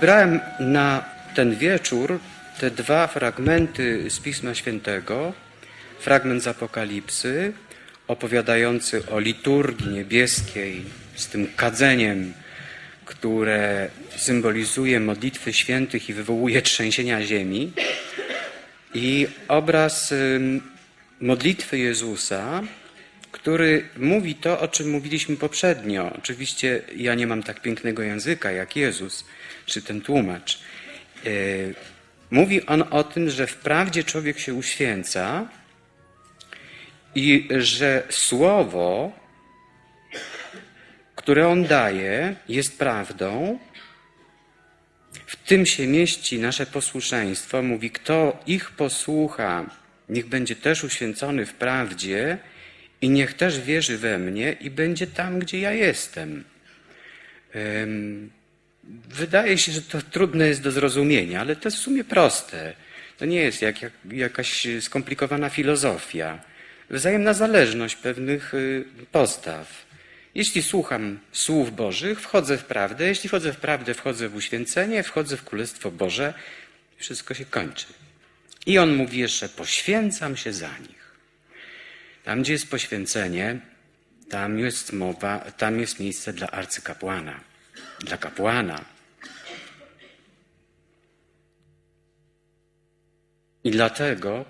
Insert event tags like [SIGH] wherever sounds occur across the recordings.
Wybrałem na ten wieczór te dwa fragmenty z Pisma Świętego. Fragment z Apokalipsy, opowiadający o liturgii niebieskiej z tym kadzeniem, które symbolizuje modlitwy świętych i wywołuje trzęsienia ziemi. I obraz modlitwy Jezusa, który mówi to, o czym mówiliśmy poprzednio. Oczywiście ja nie mam tak pięknego języka jak Jezus, czy ten tłumacz. Yy, Mówi on o tym, że wprawdzie człowiek się uświęca i że słowo, które on daje, jest prawdą. W tym się mieści nasze posłuszeństwo. Mówi, kto ich posłucha, niech będzie też uświęcony w prawdzie i niech też wierzy we mnie i będzie tam, gdzie ja jestem. Wydaje się, że to trudne jest do zrozumienia, ale to jest w sumie proste. To nie jest jak, jak, jakaś skomplikowana filozofia. Wzajemna zależność pewnych y, postaw. Jeśli słucham słów Bożych, wchodzę w prawdę. Jeśli wchodzę w prawdę, wchodzę w uświęcenie, wchodzę w Królestwo Boże. Wszystko się kończy. I on mówi jeszcze, poświęcam się za nich. Tam, gdzie jest poświęcenie, tam jest mowa, tam jest miejsce dla arcykapłana dla kapłana. I dlatego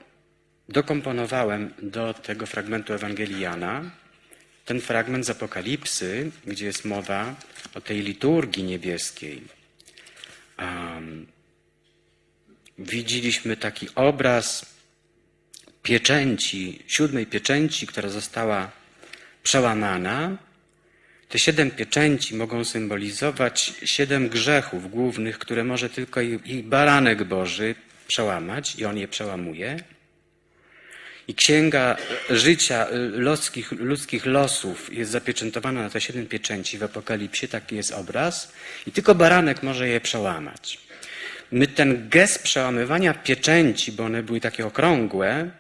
dokomponowałem do tego fragmentu Ewangelii Jana ten fragment z Apokalipsy, gdzie jest mowa o tej liturgii niebieskiej. Um, widzieliśmy taki obraz pieczęci, siódmej pieczęci, która została przełamana, te siedem pieczęci mogą symbolizować siedem grzechów głównych, które może tylko i, baranek Boży przełamać, i on je przełamuje. I księga życia ludzkich, ludzkich losów jest zapieczętowana na te siedem pieczęci w Apokalipsie, taki jest obraz, i tylko baranek może je przełamać. My ten gest przełamywania pieczęci, bo one były takie okrągłe,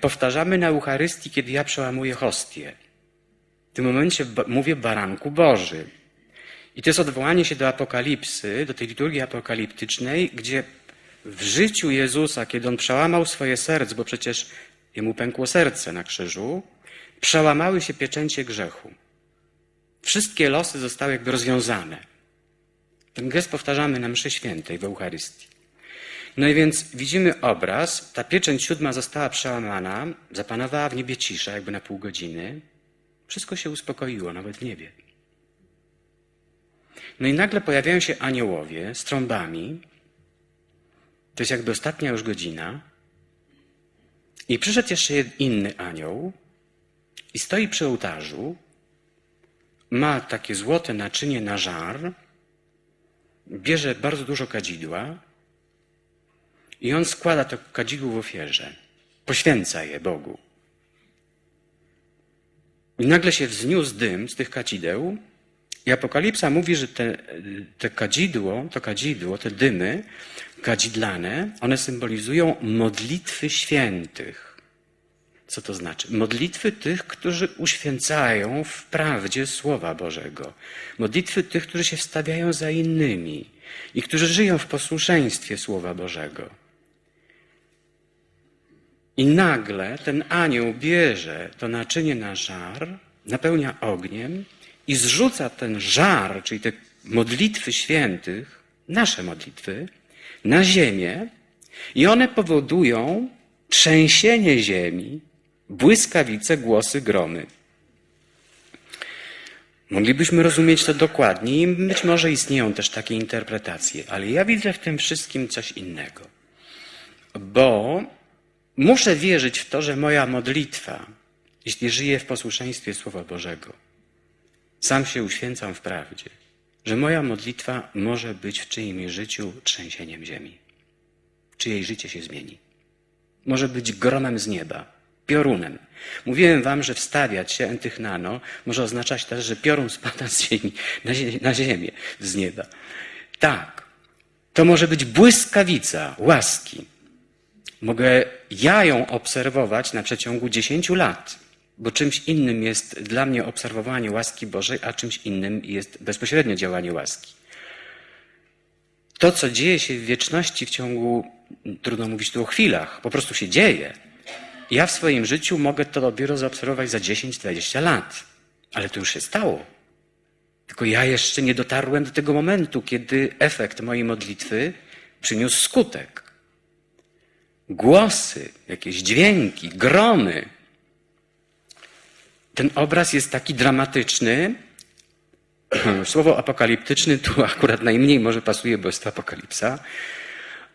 powtarzamy na Eucharystii, kiedy ja przełamuję hostię. W tym momencie mówię baranku Boży. I to jest odwołanie się do apokalipsy, do tej liturgii apokaliptycznej, gdzie w życiu Jezusa, kiedy on przełamał swoje serce, bo przecież jemu pękło serce na krzyżu, przełamały się pieczęcie grzechu. Wszystkie losy zostały jakby rozwiązane. Ten gest powtarzamy na mszy świętej w Eucharystii. No i więc widzimy obraz, ta pieczęć siódma została przełamana, zapanowała w niebie cisza, jakby na pół godziny. Wszystko się uspokoiło, nawet w niebie. No i nagle pojawiają się aniołowie z trąbami. To jest jakby ostatnia już godzina. I przyszedł jeszcze inny anioł i stoi przy ołtarzu. Ma takie złote naczynie na żar. Bierze bardzo dużo kadzidła i on składa to kadzidło w ofierze. Poświęca je Bogu. I nagle się wzniósł dym z tych kadzideł i Apokalipsa mówi, że te, te kadzidło, to kadzidło, te dymy kadzidlane, one symbolizują modlitwy świętych. Co to znaczy? Modlitwy tych, którzy uświęcają w prawdzie Słowa Bożego. Modlitwy tych, którzy się wstawiają za innymi i którzy żyją w posłuszeństwie Słowa Bożego. I nagle ten anioł bierze to naczynie na żar, napełnia ogniem i zrzuca ten żar, czyli te modlitwy świętych, nasze modlitwy, na ziemię i one powodują trzęsienie ziemi, błyskawice, głosy, gromy. Moglibyśmy rozumieć to dokładniej i być może istnieją też takie interpretacje, ale ja widzę w tym wszystkim coś innego. Bo Muszę wierzyć w to, że moja modlitwa, jeśli żyję w posłuszeństwie Słowa Bożego, sam się uświęcam w prawdzie, że moja modlitwa może być w czyimś życiu trzęsieniem ziemi. Czyjeś życie się zmieni. Może być gromem z nieba, piorunem. Mówiłem wam, że wstawiać się entychnano może oznaczać też, że piorun spada z ziemi, na, na ziemię z nieba. Tak, to może być błyskawica łaski, Mogę ja ją obserwować na przeciągu 10 lat, bo czymś innym jest dla mnie obserwowanie łaski Bożej, a czymś innym jest bezpośrednio działanie łaski. to, co dzieje się w wieczności w ciągu, trudno mówić tu o chwilach, po prostu się dzieje. Ja w swoim życiu mogę to dopiero zaobserwować za 10-20 lat, ale to już się stało. Tylko ja jeszcze nie dotarłem do tego momentu, kiedy efekt mojej modlitwy przyniósł skutek. Głosy, jakieś dźwięki, gromy. Ten obraz jest taki dramatyczny. [CLEARS THROAT] Słowo apokaliptyczny tu akurat najmniej może pasuje, bo jest to apokalipsa.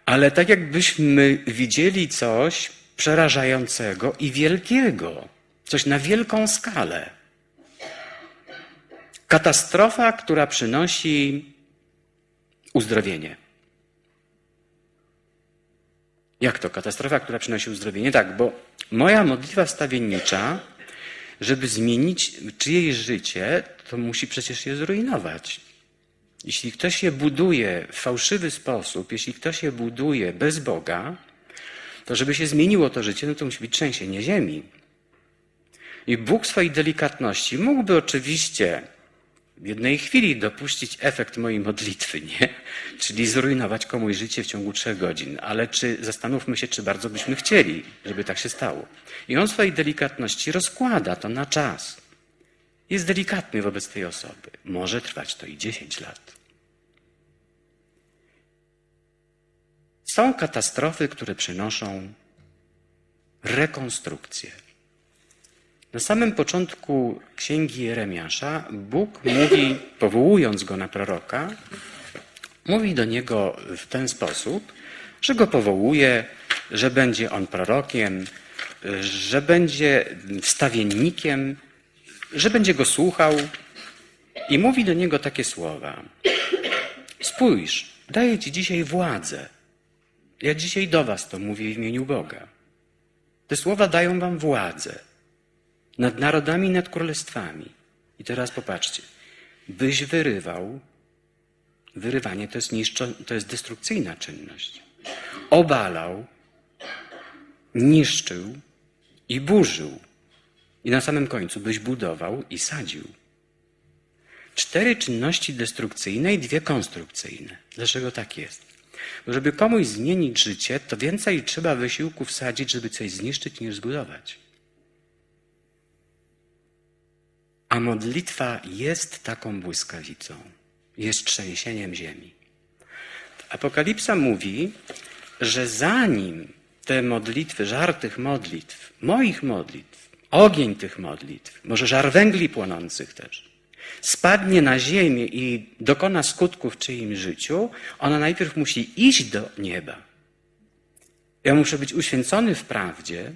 Ale tak jakbyśmy widzieli coś przerażającego i wielkiego, coś na wielką skalę. Katastrofa, która przynosi uzdrowienie. Jak to? Katastrofa, która przynosi uzdrowienie? Tak, bo moja modlitwa wstawiennicza, żeby zmienić czyjeś życie, to musi przecież je zrujnować. Jeśli ktoś je buduje w fałszywy sposób, jeśli ktoś je buduje bez Boga, to żeby się zmieniło to życie, no to musi być trzęsienie ziemi. I Bóg swojej delikatności mógłby oczywiście w jednej chwili dopuścić efekt mojej modlitwy, nie? Czyli zrujnować komuś życie w ciągu trzech godzin. Ale czy zastanówmy się, czy bardzo byśmy chcieli, żeby tak się stało. I on swojej delikatności rozkłada to na czas. Jest delikatny wobec tej osoby. Może trwać to i 10 lat. Są katastrofy, które przynoszą rekonstrukcję. Na samym początku księgi Jeremiasza Bóg mówi, powołując go na proroka, mówi do niego w ten sposób, że go powołuje, że będzie on prorokiem, że będzie wstawiennikiem, że będzie go słuchał i mówi do niego takie słowa. Spójrz, daję ci dzisiaj władzę. Ja dzisiaj do was to mówię w imieniu Boga. Te słowa dają wam władzę nad narodami, nad królestwami. I teraz popatrzcie, byś wyrywał, wyrywanie to jest, niszczo, to jest destrukcyjna czynność, obalał, niszczył i burzył. I na samym końcu byś budował i sadził. Cztery czynności destrukcyjne i dwie konstrukcyjne. Dlaczego tak jest? Bo żeby komuś zmienić życie, to więcej trzeba wysiłku wsadzić, żeby coś zniszczyć, niż zbudować. A modlitwa jest taką błyskawicą, jest trzęsieniem ziemi. Apokalipsa mówi, że zanim te modlitwy, żar tych modlitw, moich modlitw, ogień tych modlitw, może żar węgli płonących też, spadnie na ziemię i dokona skutków w czyimś życiu, ona najpierw musi iść do nieba. Ja muszę być uświęcony w prawdzie,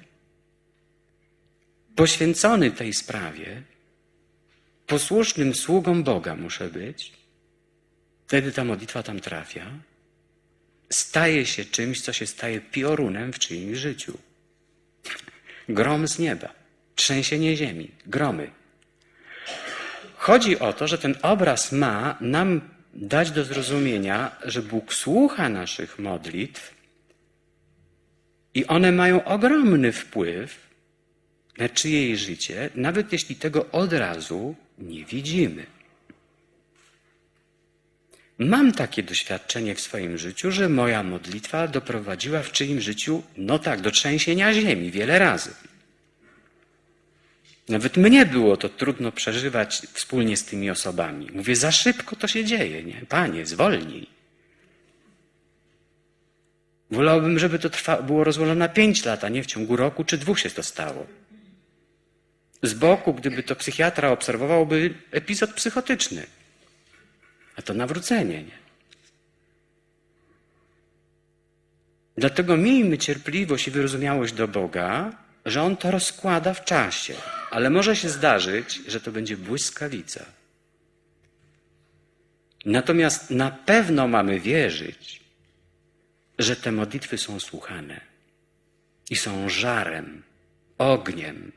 poświęcony tej sprawie, posłusznym sługą Boga muszę być, wtedy ta modlitwa tam trafia, staje się czymś, co się staje piorunem w czyimś życiu. Grom z nieba, trzęsienie ziemi, gromy. Chodzi o to, że ten obraz ma nam dać do zrozumienia, że Bóg słucha naszych modlitw i one mają ogromny wpływ na czyjeś życie, nawet jeśli tego od razu nie widzimy. Mam takie doświadczenie w swoim życiu, że moja modlitwa doprowadziła w czyimś życiu, no tak, do trzęsienia ziemi wiele razy. Nawet mnie było to trudno przeżywać wspólnie z tymi osobami. Mówię, za szybko to się dzieje, nie? Panie, zwolnij. Wolałbym, żeby to trwa, było rozłożone na pięć lat, a nie w ciągu roku czy dwóch się to stało. Z boku, gdyby to psychiatra obserwował, by epizod psychotyczny. A to nawrócenie, nie? Dlatego miejmy cierpliwość i wyrozumiałość do Boga, że On to rozkłada w czasie. Ale może się zdarzyć, że to będzie błyskawica. Natomiast na pewno mamy wierzyć, że te modlitwy są słuchane i są żarem, ogniem,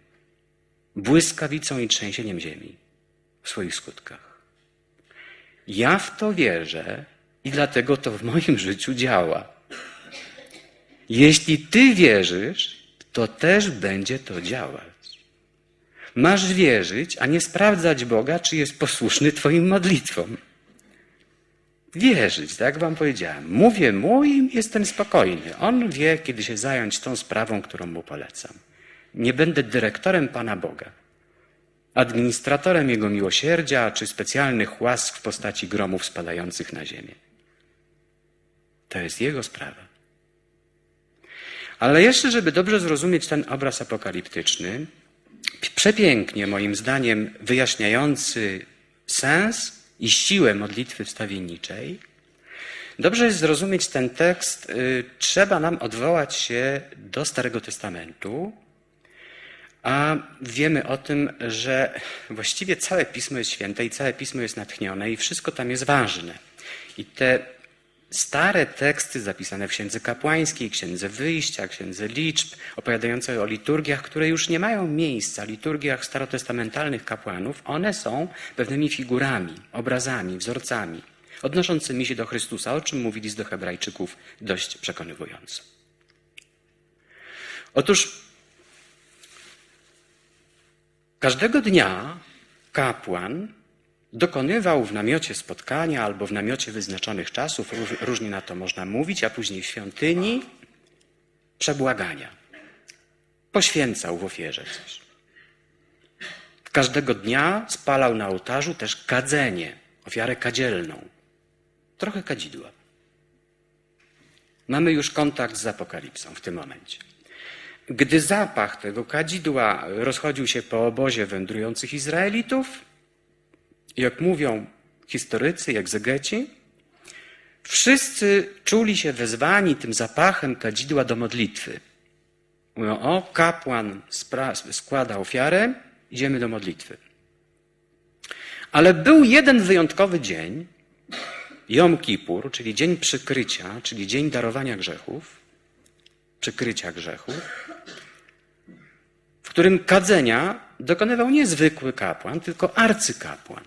błyskawicą i trzęsieniem ziemi w swoich skutkach. Ja w to wierzę i dlatego to w moim życiu działa. Jeśli ty wierzysz, to też będzie to działać. Masz wierzyć, a nie sprawdzać Boga, czy jest posłuszny Twoim modlitwom. wierzyć, tak wam powiedziałem. Mówię mu i jestem spokojny. On wie, kiedy się zająć tą sprawą, którą mu polecam. Nie będę dyrektorem Pana Boga, administratorem Jego miłosierdzia czy specjalnych łask w postaci gromów spadających na ziemię. To jest Jego sprawa. Ale jeszcze, żeby dobrze zrozumieć ten obraz apokaliptyczny, przepięknie moim zdaniem wyjaśniający sens i siłę modlitwy wstawienniczej, dobrze jest zrozumieć ten tekst, y, trzeba nam odwołać się do Starego Testamentu, a wiemy o tym, że właściwie całe Pismo jest święte i całe Pismo jest natchnione i wszystko tam jest ważne. I te stare teksty zapisane w Księdze Kapłańskiej, Księdze Wyjścia, Księdze Liczb, opowiadające o liturgiach, które już nie mają miejsca, liturgiach starotestamentalnych kapłanów, one są pewnymi figurami, obrazami, wzorcami, odnoszącymi się do Chrystusa, o czym mówi list do Hebrajczyków dość przekonywująco. Otóż każdego dnia kapłan dokonywał w namiocie spotkania albo w namiocie wyznaczonych czasów, róż- różnie na to można mówić, a później w świątyni, przebłagania. Poświęcał w ofierze coś. Każdego dnia spalał na ołtarzu też kadzenie, ofiarę kadzielną. Trochę kadzidła. Mamy już kontakt z apokalipsą w tym momencie. Gdy zapach tego kadzidła rozchodził się po obozie wędrujących Izraelitów, jak mówią historycy, jak zegeci, wszyscy czuli się wezwani tym zapachem kadzidła do modlitwy. Mówią, o, kapłan składa ofiarę, idziemy do modlitwy. Ale był jeden wyjątkowy dzień, Jom Kippur, czyli dzień przykrycia, czyli dzień darowania grzechów, przykrycia grzechów, którym kadzenia dokonywał nie zwykły kapłan, tylko arcykapłan.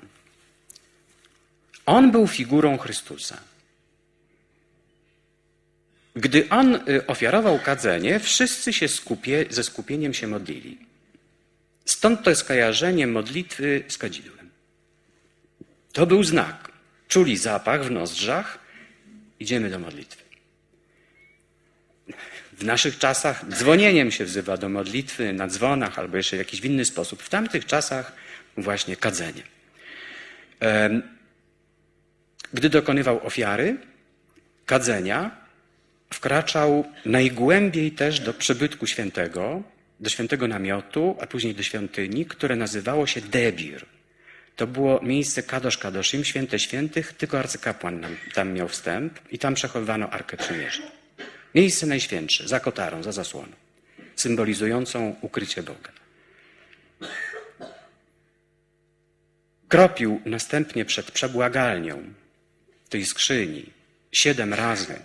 On był figurą Chrystusa. Gdy on y, ofiarował kadzenie, wszyscy się skupie, ze skupieniem się modlili. Stąd to skojarzenie modlitwy z kadzidłem. To był znak. Czuli zapach w nozdrzach, idziemy do modlitwy. W naszych czasach dzwonieniem się wzywa do modlitwy, na dzwonach albo jeszcze w jakiś inny sposób. W tamtych czasach właśnie kadzenie. Gdy dokonywał ofiary, kadzenia, wkraczał najgłębiej też do przybytku świętego, do świętego namiotu, a później do świątyni, które nazywało się Debir. To było miejsce Kadosz Kadoshim, święte świętych, tylko arcykapłan tam miał wstęp i tam przechowywano Arkę Przymierza. Miejsce najświętsze, za kotarą, za zasłoną, symbolizującą ukrycie Boga. Kropił następnie przed przebłagalnią tej skrzyni siedem razy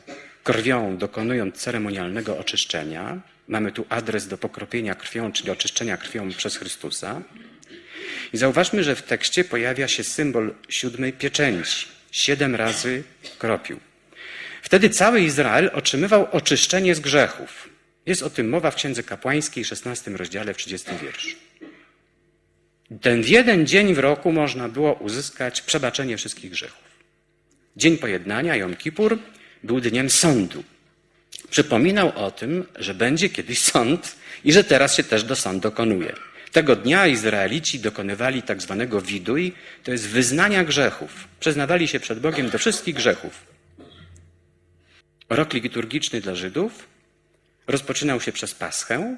krwią, dokonując ceremonialnego oczyszczenia. Mamy tu adres do pokropienia krwią, czyli oczyszczenia krwią przez Chrystusa. I zauważmy, że w tekście pojawia się symbol siódmej pieczęci. Siedem razy kropił. Wtedy cały Izrael otrzymywał oczyszczenie z grzechów. Jest o tym mowa w Księdze Kapłańskiej, 16 rozdziale, w 30 wierszu. Ten w jeden dzień w roku można było uzyskać przebaczenie wszystkich grzechów. Dzień pojednania, Jom Kippur, był dniem sądu. Przypominał o tym, że będzie kiedyś sąd i że teraz się też do sądu dokonuje. Tego dnia Izraelici dokonywali tak zwanego widuj, to jest wyznania grzechów. Przyznawali się przed Bogiem do wszystkich grzechów. Rok liturgiczny dla Żydów rozpoczynał się przez Paschę,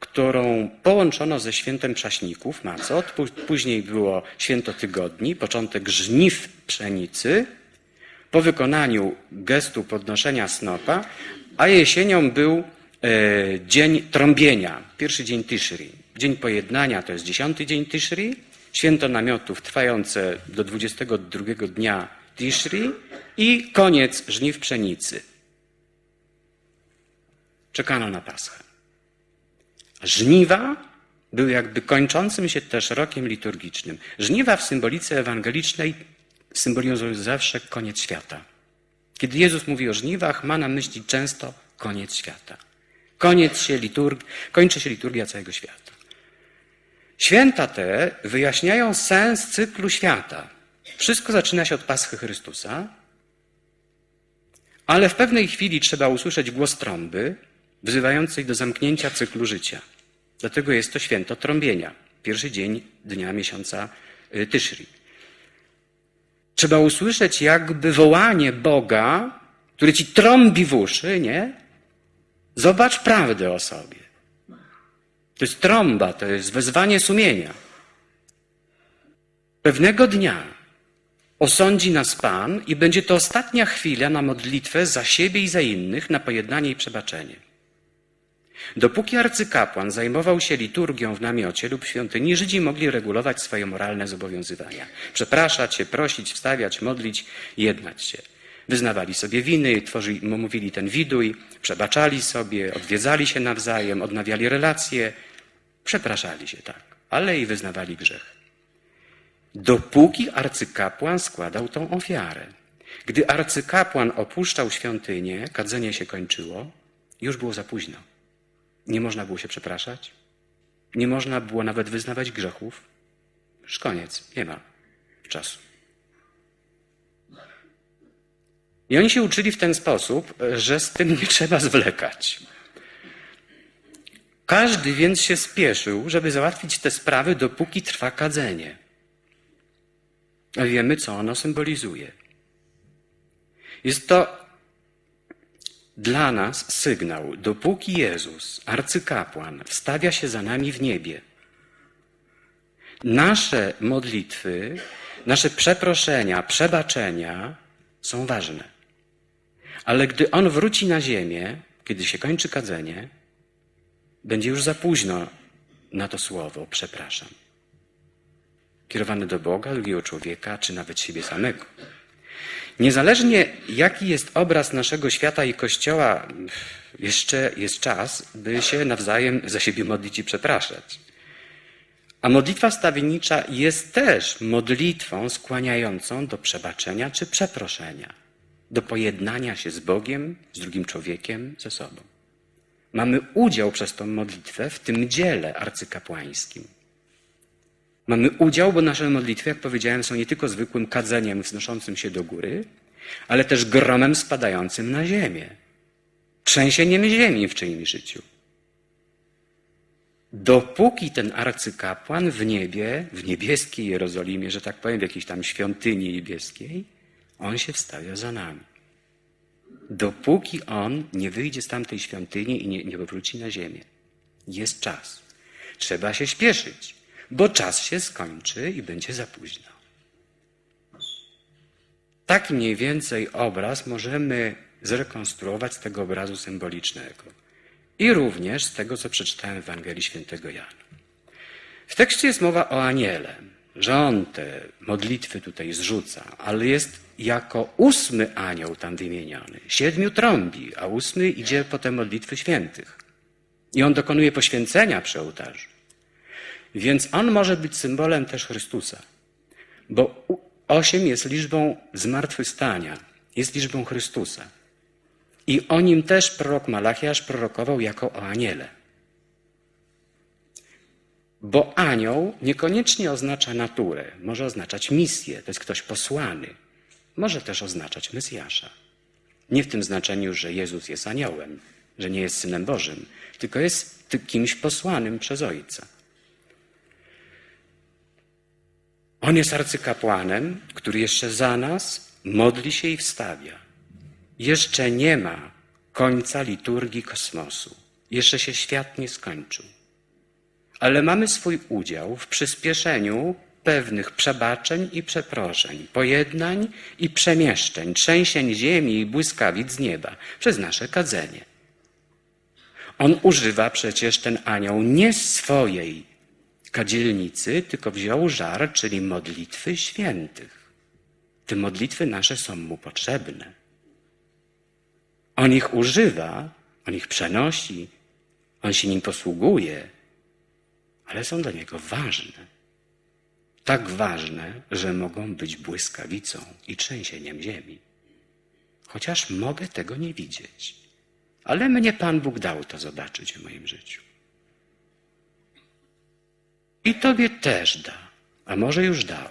którą połączono ze świętem Przaśników, Macot. Pó- Później było święto tygodni, początek żniw pszenicy, po wykonaniu gestu podnoszenia snopa, a jesienią był e, dzień trąbienia, pierwszy dzień Tishri. Dzień pojednania to jest dziesiąty dzień Tishri, święto namiotów trwające do 22 dnia Tishri i koniec żniw pszenicy. Czekano na Paschę. Żniwa były jakby kończącym się też rokiem liturgicznym. Żniwa w symbolice ewangelicznej symbolizują zawsze koniec świata. Kiedy Jezus mówi o żniwach, ma na myśli często koniec świata. Koniec się liturg... Kończy się liturgia całego świata. Święta te wyjaśniają sens cyklu świata. Wszystko zaczyna się od Paschy Chrystusa, ale w pewnej chwili trzeba usłyszeć głos trąby wzywającej do zamknięcia cyklu życia. Dlatego jest to święto trąbienia, pierwszy dzień dnia miesiąca y, Tyszri. Trzeba usłyszeć jakby wołanie Boga, który ci trąbi w uszy, nie? Zobacz prawdę o sobie. To jest trąba, to jest wezwanie sumienia. Pewnego dnia osądzi nas Pan i będzie to ostatnia chwila na modlitwę za siebie i za innych, na pojednanie i przebaczenie. Dopóki arcykapłan zajmował się liturgią w namiocie lub świątyni, Żydzi mogli regulować swoje moralne zobowiązywania. Przepraszać się, prosić, wstawiać, modlić, jednać się. Wyznawali sobie winy, tworzyli, mówili ten widuj, przebaczali sobie, odwiedzali się nawzajem, odnawiali relacje, przepraszali się tak, ale i wyznawali grzech. Dopóki arcykapłan składał tą ofiarę. Gdy arcykapłan opuszczał świątynię, kadzenie się kończyło, już było za późno. Nie można było się przepraszać, nie można było nawet wyznawać grzechów. Już koniec, nie ma czasu. I oni się uczyli w ten sposób, że z tym nie trzeba zwlekać. Każdy więc się spieszył, żeby załatwić te sprawy, dopóki trwa kadzenie. Wiemy, co ono symbolizuje. Jest to dla nas sygnał, dopóki Jezus, arcykapłan, wstawia się za nami w niebie. Nasze modlitwy, nasze przeproszenia, przebaczenia są ważne. Ale gdy On wróci na ziemię, kiedy się kończy kadzenie, będzie już za późno na to słowo przepraszam. Kierowane do Boga, drugiego człowieka, czy nawet siebie samego. Niezależnie jaki jest obraz naszego świata i Kościoła, jeszcze jest czas, by się nawzajem za siebie modlić i przepraszać. A modlitwa stawiennicza jest też modlitwą skłaniającą do przebaczenia czy przeproszenia, do pojednania się z Bogiem, z drugim człowiekiem, ze sobą. Mamy udział przez tą modlitwę w tym dziele arcykapłańskim. Mamy udział, bo nasze modlitwy, jak powiedziałem, są nie tylko zwykłym kadzeniem wznoszącym się do góry, ale też gromem spadającym na ziemię, trzęsieniem ziemi w czyimś życiu. Dopóki ten arcykapłan w niebie, w niebieskiej Jerozolimie, że tak powiem, w jakiejś tam świątyni niebieskiej, on się wstawia za nami. Dopóki on nie wyjdzie z tamtej świątyni i nie, nie na ziemię. Jest czas. Trzeba się śpieszyć bo czas się skończy i będzie za późno. Tak mniej więcej obraz możemy zrekonstruować z tego obrazu symbolicznego i również z tego, co przeczytałem w Ewangelii Świętego Jana. W tekście jest mowa o aniele, że on te modlitwy tutaj zrzuca, ale jest jako ósmy anioł tam wymieniony. Siedmiu trąbi, a ósmy idzie po te modlitwy świętych. I on dokonuje poświęcenia przy ołtarzu. Więc on może być symbolem też Chrystusa, bo osiem jest liczbą zmartwychwstania, jest liczbą Chrystusa. I o nim też prorok Malachiasz prorokował jako o aniele. Bo anioł niekoniecznie oznacza naturę, może oznaczać misję, to jest ktoś posłany. Może też oznaczać Mesjasza. Nie w tym znaczeniu, że Jezus jest aniołem, że nie jest synem Bożym, tylko jest kimś posłanym przez Ojca. On jest arcykapłanem, który jeszcze za nas modli się i wstawia. Jeszcze nie ma końca liturgii kosmosu. Jeszcze się świat nie skończył. Ale mamy swój udział w przyspieszeniu pewnych przebaczeń i przeproszeń, pojednań i przemieszczeń, trzęsień ziemi i błyskawic z nieba przez nasze kadzenie. On używa przecież ten anioł nie swojej kadzielnicy, tylko wziął żar, czyli modlitwy świętych. Te modlitwy nasze są mu potrzebne. On ich używa, on ich przenosi, on się nim posługuje, ale są dla niego ważne. Tak ważne, że mogą być błyskawicą i trzęsieniem ziemi. Chociaż mogę tego nie widzieć. Ale mnie Pan Bóg dał to zobaczyć w moim życiu. I tobie też da, a może już dał.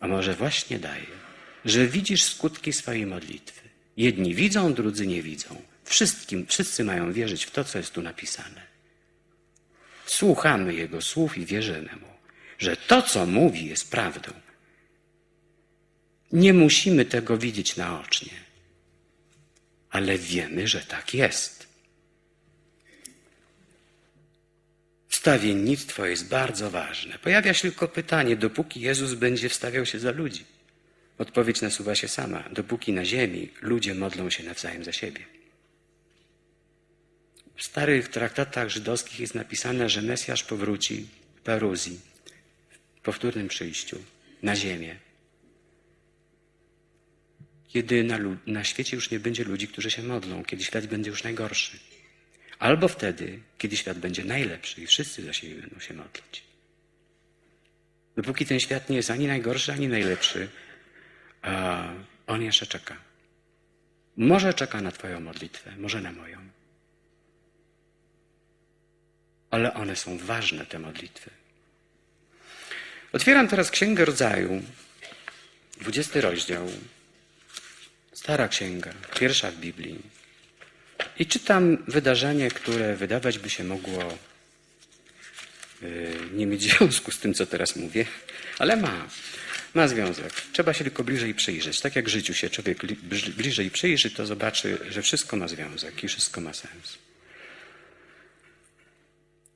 A może właśnie daje, że widzisz skutki swojej modlitwy. Jedni widzą, drudzy nie widzą. Wszystkim, wszyscy mają wierzyć w to, co jest tu napisane. Słuchamy Jego słów i wierzymy Mu, że to, co mówi, jest prawdą. Nie musimy tego widzieć naocznie, ale wiemy, że tak jest. Wstawiennictwo jest bardzo ważne. Pojawia się tylko pytanie, dopóki Jezus będzie wstawiał się za ludzi. Odpowiedź nasuwa się sama. Dopóki na ziemi ludzie modlą się nawzajem za siebie. W starych traktatach żydowskich jest napisane, że Mesjasz powróci w Peruzji, w powtórnym przyjściu, na ziemię. Kiedy na, na świecie już nie będzie ludzi, którzy się modlą, kiedy świat będzie już najgorszy. Albo wtedy, kiedy świat będzie najlepszy i wszyscy za siebie będą się modlić. Dopóki ten świat nie jest ani najgorszy, ani najlepszy, on jeszcze czeka. Może czeka na Twoją modlitwę, może na moją. Ale one są ważne, te modlitwy. Otwieram teraz Księgę Rodzaju, 20 rozdział. Stara księga, pierwsza w Biblii. I czytam wydarzenie, które wydawać by się mogło yy, nie mieć związku z tym, co teraz mówię, ale ma. Ma związek. Trzeba się tylko bliżej przyjrzeć. Tak jak życiu się człowiek li- bli- bliżej przyjrzy, to zobaczy, że wszystko ma związek i wszystko ma sens.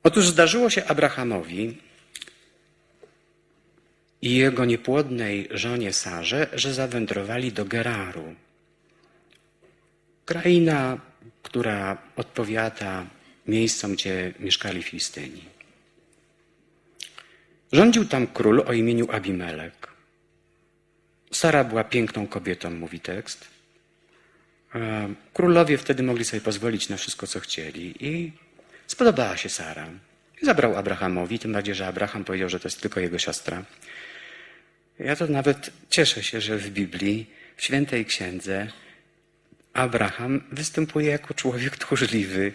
Otóż zdarzyło się Abrahamowi i jego niepłodnej żonie Sarze, że zawędrowali do Geraru. Kraina, która odpowiada miejscom, gdzie mieszkali Filistyni. Rządził tam król o imieniu Abimelek. Sara była piękną kobietą, mówi tekst. E, Królowie wtedy mogli sobie pozwolić na wszystko, co chcieli i spodobała się Sara. Zabrał Abrahamowi, tym bardziej, że Abraham powiedział, że to jest tylko jego siostra. Ja to nawet cieszę się, że w Biblii, w świętej księdze, Abraham występuje jako człowiek tchórzliwy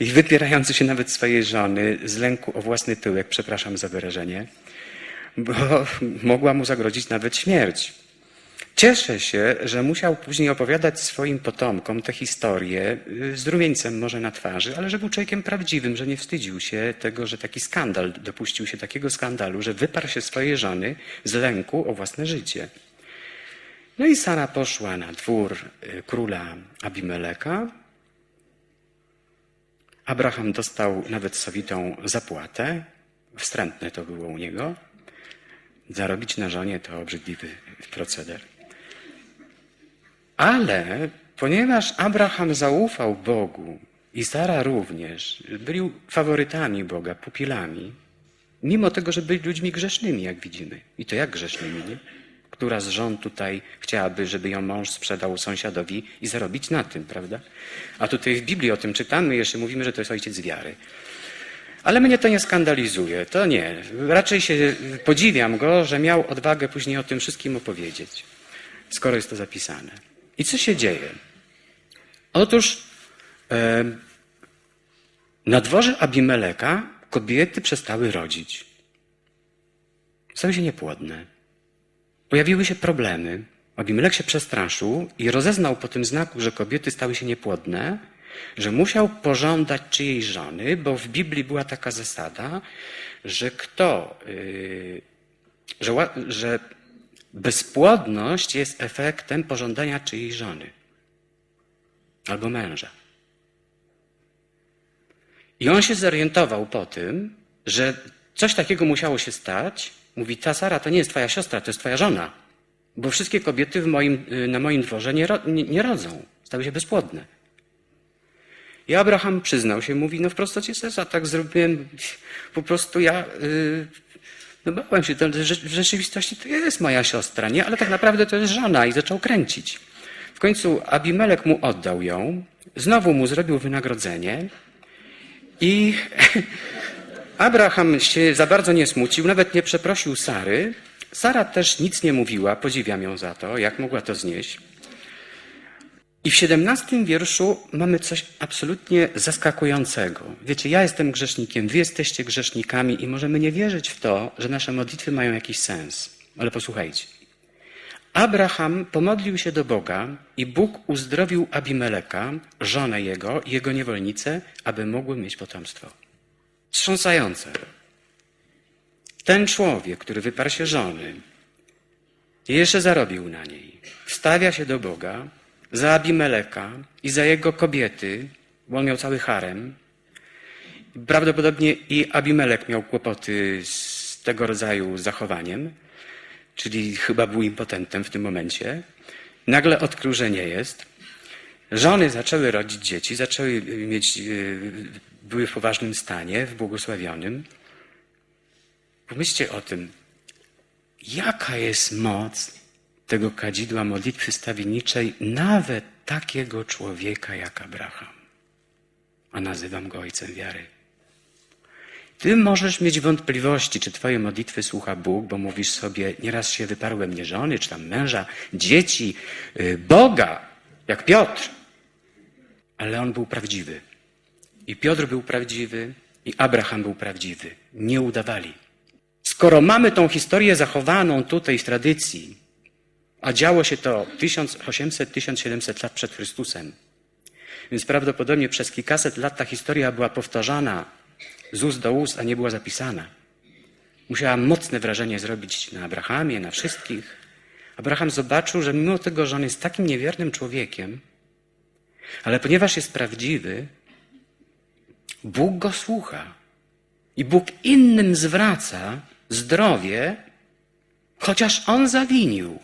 i wypierający się nawet swojej żony z lęku o własny tyłek, przepraszam za wyrażenie, bo [LAUGHS] mogła mu zagrozić nawet śmierć. Cieszę się, że musiał później opowiadać swoim potomkom tę historię y, z rumieńcem może na twarzy, ale że był człowiekiem prawdziwym, że nie wstydził się tego, że taki skandal, dopuścił się takiego skandalu, że wyparł się swojej żony z lęku o własne życie. No i Sara poszła na dwór y, króla Abimeleka. Abraham dostał nawet sowitą zapłatę. Wstrętne to było u niego. Zarobić na żonie to obrzydliwy proceder. Ale ponieważ Abraham zaufał Bogu i Sara również, byli faworytami Boga, pupilami, mimo tego, że byli ludźmi grzesznymi, jak widzimy. I to jak grzesznymi, nie? Która z żon tutaj chciałaby, żeby ją mąż sprzedał sąsiadowi i zarobić na tym, prawda? A tutaj w Biblii o tym czytamy, jeszcze mówimy, że to jest ojciec wiary. Ale mnie to nie skandalizuje, to nie. Raczej się podziwiam go, że miał odwagę później o tym wszystkim opowiedzieć, skoro jest to zapisane. I co się dzieje? Otóż e, na dworze Abimeleka kobiety przestały rodzić. Stały się niepłodne. Pojawiły się problemy. Abimelek się przestraszył i rozeznał po tym znaku, że kobiety stały się niepłodne, że musiał pożądać czyjejś żony, bo w Biblii była taka zasada, że kto, yy, że, że bezpłodność jest efektem pożądania czyjejś żony albo męża. I on się zorientował po tym, że coś takiego musiało się stać. Mówi, ta Sara to nie jest twoja siostra, to jest twoja żona. Bo wszystkie kobiety moim, y, na moim dworze nie, nie, nie rodzą. Stały się bezpłodne. I Abraham przyznał się, mówi, no w prostocie serca tak zrobiłem, po prostu ja, yy, no bałem się, to, w rzeczywistości to jest moja siostra, nie? Ale tak naprawdę to jest żona i zaczął kręcić. W końcu Abimelek mu oddał ją, znowu mu zrobił wynagrodzenie i [LAUGHS] Abraham się za bardzo nie smucił, nawet nie przeprosił Sary. Sara też nic nie mówiła, podziwiam ją za to, jak mogła to znieść. I w siedemnastym wierszu mamy coś absolutnie zaskakującego. Wiecie, ja jestem grzesznikiem, wy jesteście grzesznikami i możemy nie wierzyć w to, że nasze modlitwy mają jakiś sens. Ale posłuchajcie. Abraham pomodlił się do Boga i Bóg uzdrowił Abimeleka, żonę jego i jego niewolnicę, aby mogły mieć potomstwo. Wstrząsające. Ten człowiek, który wyparł się żony jeszcze zarobił na niej, wstawia się do Boga za Abimeleka i za jego kobiety, bo on miał cały harem. Prawdopodobnie i Abimelek miał kłopoty z tego rodzaju zachowaniem, czyli chyba był impotentem w tym momencie. Nagle odkrył, że nie jest. Żony zaczęły rodzić dzieci, zaczęły mieć, yy, były w poważnym stanie, w błogosławionym. Pomyślcie o tym, jaka jest moc tego kadzidła modlitwy stawienniczej nawet takiego człowieka jak Abraham. A nazywam go ojcem wiary. Ty możesz mieć wątpliwości, czy twoje modlitwy słucha Bóg, bo mówisz sobie, nieraz się wyparłem nie żony, czy tam męża, dzieci, yy, Boga, jak Piotr. Ale on był prawdziwy. I Piotr był prawdziwy, i Abraham był prawdziwy. Nie udawali. Skoro mamy tą historię zachowaną tutaj w tradycji, a działo się to 1800-1700 lat przed Chrystusem, więc prawdopodobnie przez kilkaset lat ta historia była powtarzana z ust do ust, a nie była zapisana. Musiała mocne wrażenie zrobić na Abrahamie, na wszystkich. Abraham zobaczył, że mimo tego, że on jest takim niewiernym człowiekiem, ale ponieważ jest prawdziwy, Bóg go słucha. I Bóg innym zwraca zdrowie, chociaż on zawinił.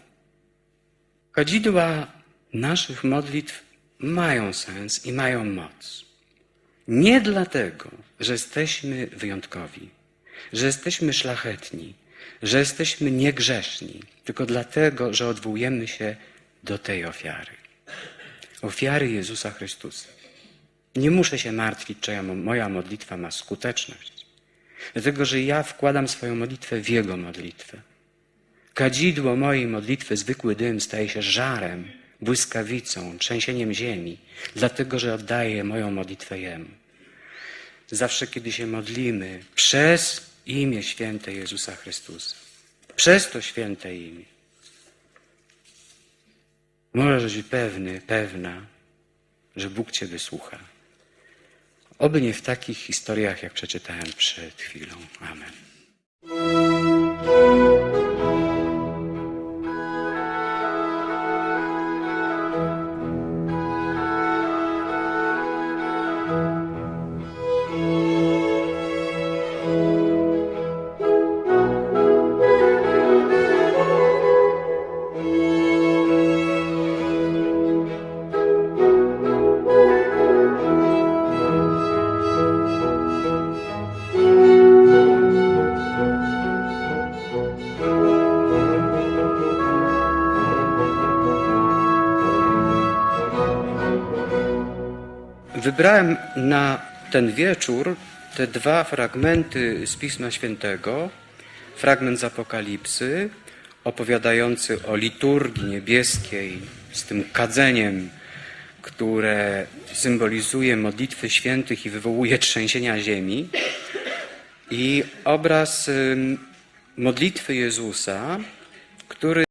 Kadzidła naszych modlitw mają sens i mają moc. Nie dlatego, że jesteśmy wyjątkowi, że jesteśmy szlachetni, że jesteśmy niegrzeszni, tylko dlatego, że odwołujemy się do tej ofiary. Ofiary Jezusa Chrystusa. Nie muszę się martwić, czy ja- moja modlitwa ma skuteczność, dlatego że ja wkładam swoją modlitwę w Jego modlitwę. Kadzidło mojej modlitwy, zwykły dym, staje się żarem, błyskawicą, trzęsieniem ziemi, dlatego że oddaję moją modlitwę Jemu. Zawsze, kiedy się modlimy przez imię święte Jezusa Chrystusa, przez to święte imię, możesz być pewny, pewna, że Bóg Cię wysłucha. Oby nie w takich historiach, jak przeczytałem przed chwilą. Amen. Wybrałem na ten wieczór te dwa fragmenty z Pisma Świętego. Fragment z Apokalipsy, opowiadający o liturgii niebieskiej z tym kadzeniem, które symbolizuje modlitwy świętych i wywołuje trzęsienia ziemi. I obraz modlitwy Jezusa, który